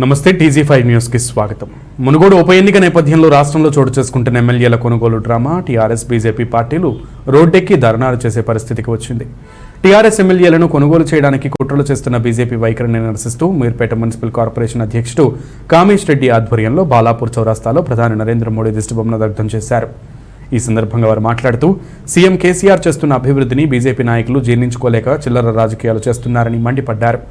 నమస్తే TG five న్యూస్కి స్వాగతం. మునుగోడు ఉప ఎన్నిక నేపథ్యంలో రాష్ట్రంలో చోటు చేసుకుంటున్న ఎమ్మెల్యేల కొనుగోలు డ్రామా టీఆర్ఎస్ బీజేపీ పార్టీలు రోడ్డెక్కి ధర్నాలు చేసే పరిస్థితికి వచ్చింది. టీఆర్ఎస్ ఎమ్మెల్యేలను కొనుగోలు చేయడానికి కుట్రలు చేస్తున్న బీజేపీ వైఖరిని నిరసిస్తూ మీర్పేట మున్సిపల్ కార్పొరేషన్ అధ్యక్షుడు కామేష్ రెడ్డి ఆధ్వర్యంలో బాలాపూర్ చౌరాస్తాలో ప్రధాని నరేంద్ర మోడీ దిష్టిబొమ్మను దగ్ధం చేశారు. ఈ సందర్భంగా వారు మాట్లాడుతూ సీఎం కేసీఆర్ చేస్తున్న అభివృద్ధిని బీజేపీ నాయకులు జీర్ణించుకోలేక చిల్లర రాజకీయాలు చేస్తున్నారని మండిపడ్డారు.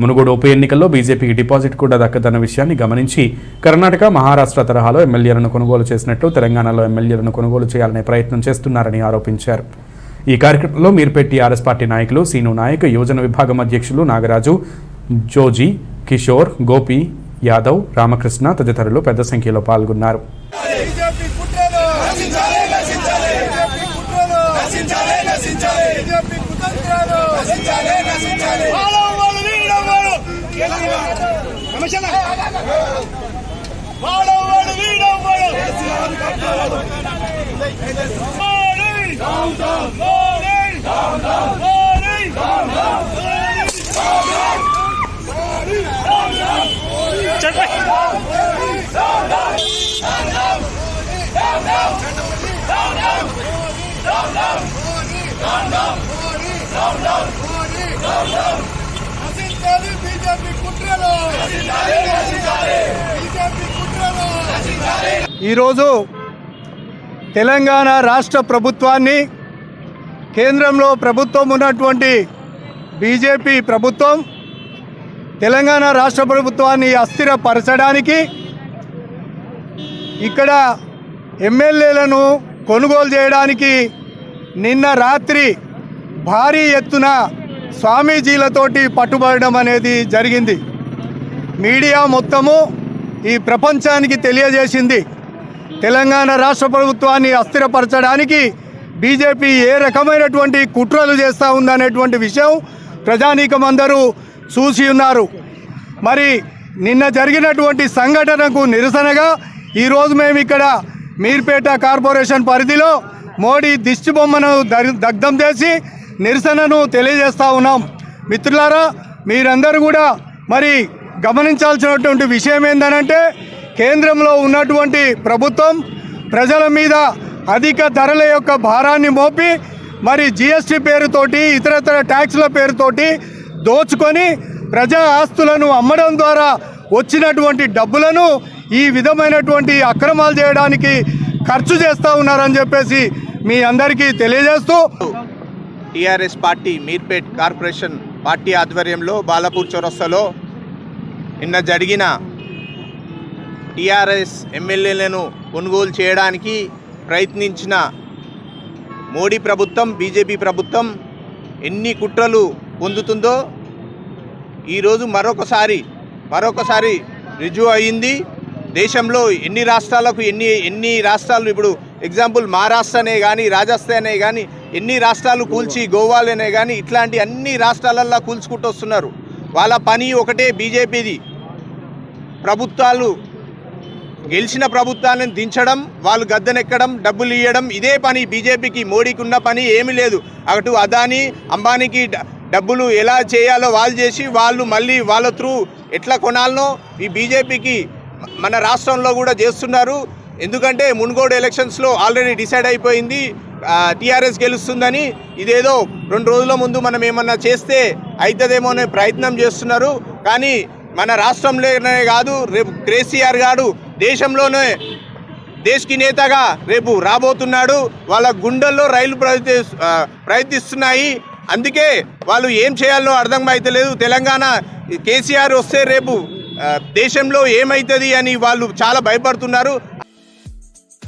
మునుగోడు ఉప ఎన్నికల్లో బీజేపీకి డిపాజిట్ కూడా దక్కదన్న విషయాన్ని గమనించి కర్ణాటక మహారాష్ట్ర తరహాలో ఎమ్మెల్యేలను కొనుగోలు చేసినట్లు తెలంగాణలో ఎమ్మెల్యేలను కొనుగోలు చేయాలనే ప్రయత్నం చేస్తున్నారని ఆరోపించారు. ఈ కార్యక్రమంలో మీర్పేట్ ఆర్ఎస్ పార్టీ నాయకులు సీను నాయక్ యువజన విభాగం అధ్యక్షులు నాగరాజు జోజీ కిషోర్ గోపి యాదవ్ రామకృష్ణ తదితరులు పెద్ద సంఖ్యలో పాల్గొన్నారు. నశించాలి! వాళ్ళు నమస్కారం వాళ్ళు వాళ్ళు వీళ్ళు వాళ్ళు Modi down down Modi down down Modi down down Modi down down చెప్పండి నశించాలి బీజేపీ కుట్రలు బీజేపీ కుట్రలు ఈరోజు తెలంగాణ రాష్ట్ర ప్రభుత్వాన్ని కేంద్రంలో ప్రభుత్వం ఉన్నటువంటి బీజేపీ ప్రభుత్వం తెలంగాణ రాష్ట్ర ప్రభుత్వాన్ని అస్థిరపరచడానికి ఇక్కడ ఎమ్మెల్యేలను కొనుగోలు చేయడానికి నిన్న రాత్రి భారీ ఎత్తున స్వామీజీలతోటి పట్టుబడడం అనేది జరిగింది. మీడియా మొత్తము ఈ ప్రపంచానికి తెలియజేసింది. తెలంగాణ రాష్ట్ర ప్రభుత్వాన్ని అస్థిరపరచడానికి బీజేపీ ఏ రకమైనటువంటి కుట్రలు చేస్తూ ఉందనేటువంటి విషయం ప్రజానీకం అందరూ చూసి ఉన్నారు. మరి నిన్న జరిగినటువంటి సంఘటనకు నిరసనగా ఈరోజు మేము ఇక్కడ మీర్పేట కార్పొరేషన్ పరిధిలో మోడీ దిష్టి బొమ్మను దగ్ధం చేసి నిరసనను తెలియజేస్తూ ఉన్నాం. మిత్రులారా మీరందరూ కూడా మరి గమనించాల్సినటువంటి విషయం ఏంటంటే కేంద్రంలో ఉన్నటువంటి ప్రభుత్వం ప్రజల మీద అధిక ధరల యొక్క భారాన్ని మోపి మరి జిఎస్టీ పేరుతోటి ఇతరతర ట్యాక్స్ల పేరుతోటి దోచుకొని ప్రజా ఆస్తులను అమ్మడం ద్వారా వచ్చినటువంటి డబ్బులను ఈ విధమైనటువంటి అక్రమాలు చేయడానికి ఖర్చు చేస్తూ ఉన్నారని చెప్పేసి మీ అందరికీ తెలియజేస్తూ TRS party Meerpet corporation party ఆధ్వర్యంలో బాలాపూర్ చౌరస్తాలో నిన్న జరిగిన టీఆర్ఎస్ ఎమ్మెల్యేలను కొనుగోలు చేయడానికి ప్రయత్నించిన మోడీ ప్రభుత్వం బీజేపీ ప్రభుత్వం ఎన్ని కుట్రలు పొందుతుందో ఈరోజు మరొకసారి మరొకసారి రుజువు అయింది. దేశంలో ఎన్ని రాష్ట్రాలకు ఎన్ని ఎన్ని రాష్ట్రాలు ఇప్పుడు ఎగ్జాంపుల్ మహారాష్ట్రనే కానీ రాజస్థానే కానీ ఎన్ని రాష్ట్రాలు కూల్చి గోవాలనే కానీ ఇట్లాంటి అన్ని రాష్ట్రాలల్లో కూల్చుకుంటూ వస్తున్నారు. వాళ్ళ పని ఒకటే బీజేపీది. ప్రభుత్వాలు గెలిచిన ప్రభుత్వాలను దించడం వాళ్ళు గద్దెనెక్కడం డబ్బులు ఇవ్వడం ఇదే పని బీజేపీకి మోడీకి ఉన్న పని ఏమీ లేదు. అటు అదానీ అంబానీకి డబ్బులు ఎలా చేయాలో వాళ్ళు చేసి వాళ్ళు మళ్ళీ వాళ్ళ త్రూ ఎట్లా కొనాలనో ఈ బీజేపీకి మన రాష్ట్రంలో కూడా చేస్తున్నారు. ఎందుకంటే మున్గోడు ఎలక్షన్స్లో ఆల్రెడీ డిసైడ్ అయిపోయింది టీఆర్ఎస్ గెలుస్తుందని. ఇదేదో రెండు రోజుల ముందు మనం ఏమన్నా చేస్తే అవుతుందేమో అనే ప్రయత్నం చేస్తున్నారు. కానీ మన రాష్ట్రంలోనే కాదు రేపు కేసీఆర్ గారు దేశంలోనే దేశ్కి నేతగా రేపు రాబోతున్నాడు. వాళ్ళ గుండెల్లో రైలు ప్రయత్ని ప్రయత్నిస్తున్నాయి. అందుకే వాళ్ళు ఏం చేయాలో అర్థం అవుతలేదు తెలంగాణ కేసీఆర్ వస్తే రేపు దేశంలో ఏమవుతుంది అని వాళ్ళు చాలా భయపడుతున్నారు.